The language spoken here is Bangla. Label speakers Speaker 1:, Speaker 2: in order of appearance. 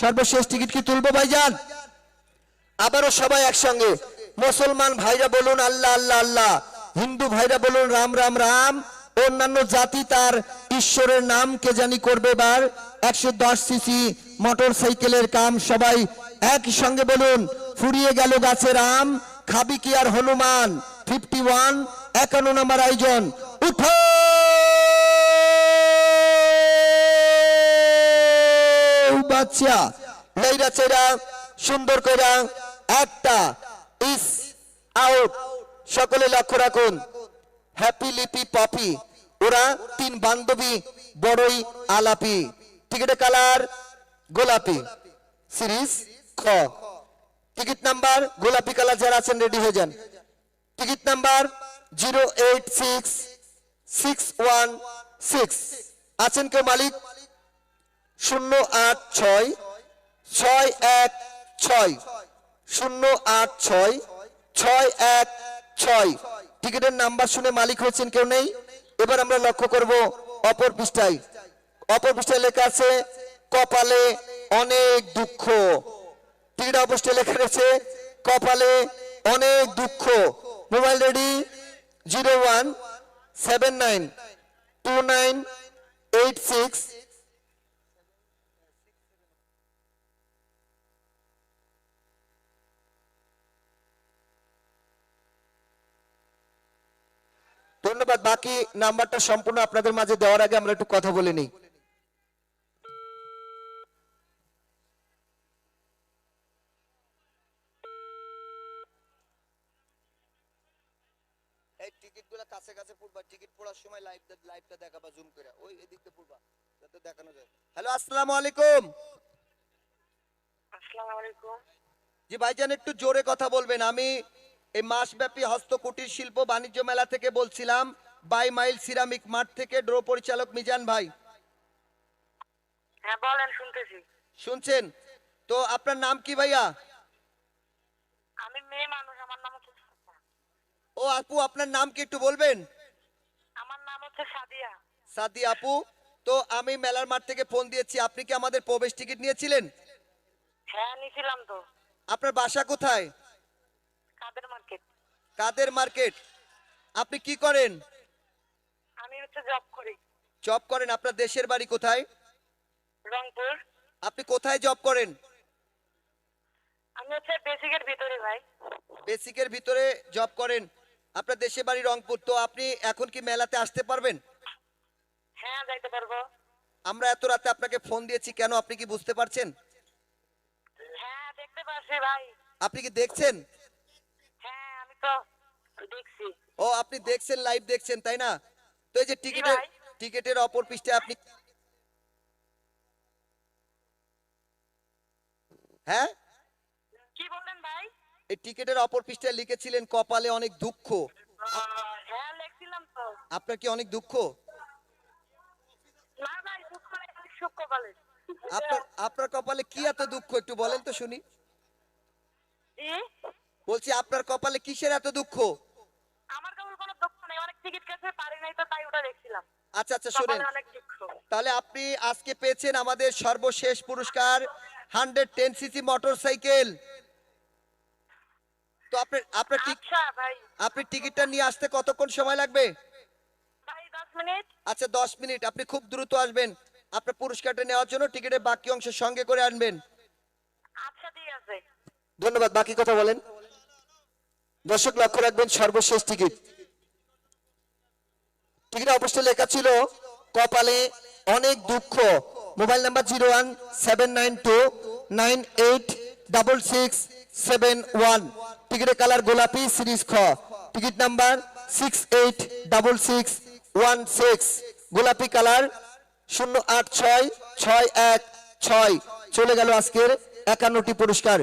Speaker 1: সর্বশেষ টিকিট কি তুলবো ভাইজান? আবারও সবাই একসঙ্গে। মুসলমান ভাইরা বলুন আল্লাহ আল্লাহ আল্লাহ। হিন্দু ভাইরা বলুন রাম রাম রাম। অন্যান্য জাতি তার ঈশ্বরের নাম কে জানি করবে এবার। একশো দশ সিসি মোটর সাইকেলের কাম সবাই একই সঙ্গে বলুন, ফুরিয়ে গেল গাছের আম খাবি কি আর হনুমান? ফিফটি ওয়ান, একান্ন নম্বর আয়োজন। উঠো! বাচ্চা। নেইরা চেরা সুন্দর কইরা একটা ইস আউট সকলে লক্ষ্য রাখুন। হ্যাপি লিপি পপি ওরা তিন বান্ধবী, বড়ই আলাপি। টিকিটের কালার গোলাপি। সিরিজ খ। টিকিট নাম্বার গোলাপি কালার যারা আছেন রেডি হয়ে যান। Ticket number zero eight six six one six আছেন কেউ মালিক? শূন্য আট ছয় ছয় এক ছয়, শূন্য আট ছয় ছয় এক ছয়। টিকিটের নাম্বার শুনে মালিক হয়েছেন কেউ নেই? এবার আমরা লক্ষ্য করব অপর পৃষ্ঠায়। অপর পৃষ্ঠায় লেখা আছে, কপালে অনেক দুঃখ। টিকিট অপর লেখা রয়েছে, কপালে অনেক দুঃখ। Mobile ready, zero one seven nine two nine eight six ধন্যবাদ। বাকি নাম্বারটা সম্পূর্ণ আপনাদের মাঝে দেওয়ার আগে আমরা একটু কথা বলে নিই। এই টিকিটগুলা কাছে কাছে পড়বা। টিকিট পড়ার সময় লাইভ লাইভটা দেখাবা জুম করে। ওই এদিক পড়বা যাতে দেখানো যায়। হ্যালো আসসালামু আলাইকুম।
Speaker 2: আসসালামু আলাইকুম।
Speaker 1: জি ভাইজান একটু জোরে কথা বলবেন। আমি এই মাসব্যাপী হস্তকুটির শিল্প বাণিজ্য মেলা থেকে বলছিলাম বাই মাইল সিরামিক মাঠ থেকে ড্র পরিচালক মিজান ভাই।
Speaker 2: হ্যাঁ বলেন শুনতেছি।
Speaker 1: শুনছেন? তো আপনার নাম কি ভাইয়া?
Speaker 2: আমি মেয়ে মানুষ আমার নাম হচ্ছে
Speaker 1: ও আপু আপনার নাম কি একটু বলবেন?
Speaker 2: আমার নাম হচ্ছে সাদিয়া।
Speaker 1: সাদি আপু তো আমি মেলার মাঠ থেকে ফোন দিয়েছি আপনি কি আমাদের প্রবেশ টিকিট নিয়েছিলেন?
Speaker 2: হ্যাঁ নিয়েছিলাম তো।
Speaker 1: আপনার বাসা কোথায়?
Speaker 2: কাদের মার্কেট।
Speaker 1: কাদের মার্কেট। আপনি কি করেন?
Speaker 2: আমি হচ্ছে জব করি।
Speaker 1: জব করেন আপনার দেশের বাড়ি কোথায়?
Speaker 2: রংপুর।
Speaker 1: আপনি কোথায় জব করেন?
Speaker 2: আমি হচ্ছে বেসিকের ভিতরে ভাই।
Speaker 1: বেসিকের ভিতরে জব করেন। আপনার দেশে বাড়ি রংপুর তো আপনি এখন কি মেলাতে আসতে পারবেন?
Speaker 2: হ্যাঁ যাইতে পারব।
Speaker 1: আমরা এত রাতে আপনাকে ফোন দিয়েছি কেন আপনি কি বুঝতে পারছেন?
Speaker 2: হ্যাঁ দেখতে পাচ্ছি ভাই।
Speaker 1: আপনি কি দেখছেন?
Speaker 2: আমি তো দেখছি।
Speaker 1: ও আপনি দেখছেন লাইভ দেখছেন তাই না? তো এই যে টিকিটের টিকিটের অপর পৃষ্ঠায় আপনি হ্যাঁ?
Speaker 2: কি বললেন ভাই?
Speaker 1: এই টিকিটের অপর পৃষ্ঠায় লিখেছিলেন কপালে অনেক দুঃখ।
Speaker 2: হ্যাঁ লিখছিলাম তো।
Speaker 1: আপনার কি অনেক দুঃখ?
Speaker 2: না ভাই দুঃখ নেই, সুখ কপালে।
Speaker 1: আপনার আপনার কপালে কি এত দুঃখ একটু বলেন তো শুনি? বলছি আপনার কপালে কিসের এত দুঃখ?
Speaker 2: আমার কেমন কোনো দুঃখ নেই অনেক টিকিট কেটে পারি নাই তো তাই ওটা দেখছিলাম।
Speaker 1: আচ্ছা আচ্ছা শোনেন।
Speaker 2: কপালে
Speaker 1: তাহলে আপনি আজকে পেয়েছেন আমাদের সর্বশেষ পুরস্কার hundred ten CC motorcycle তো আপনার
Speaker 2: আচ্ছা
Speaker 1: আপনি টিকিটটা নিয়ে আসতে কতক্ষণ সময় লাগবে?
Speaker 2: ভাই দশ মিনিট।
Speaker 1: আচ্ছা দশ মিনিট আপনি খুব দ্রুত আসবেন। আপনার পুরস্কারটা নেওয়ার জন্য টিকিটের বাকি অংশ সঙ্গে করে আনবেন।
Speaker 2: আচ্ছা
Speaker 1: ধন্যবাদ বাকি কথা বলেন। দর্শক লক্ষ্য রাখবেন সর্বশেষ টিকিট টিকিট অবশ্যই লেখা ছিল, কপালে অনেক দুঃখ। Mobile number zero one seven nine two nine eight double six seven one. টিকিটের কালার গোলাপি, সিরিজ খ। Ticket number six eight double six one six. গোলাপি কালার শূন্য আট ছয় ছয় এক, ছয়। চলে গেল আজকের একান্নটি পুরস্কার।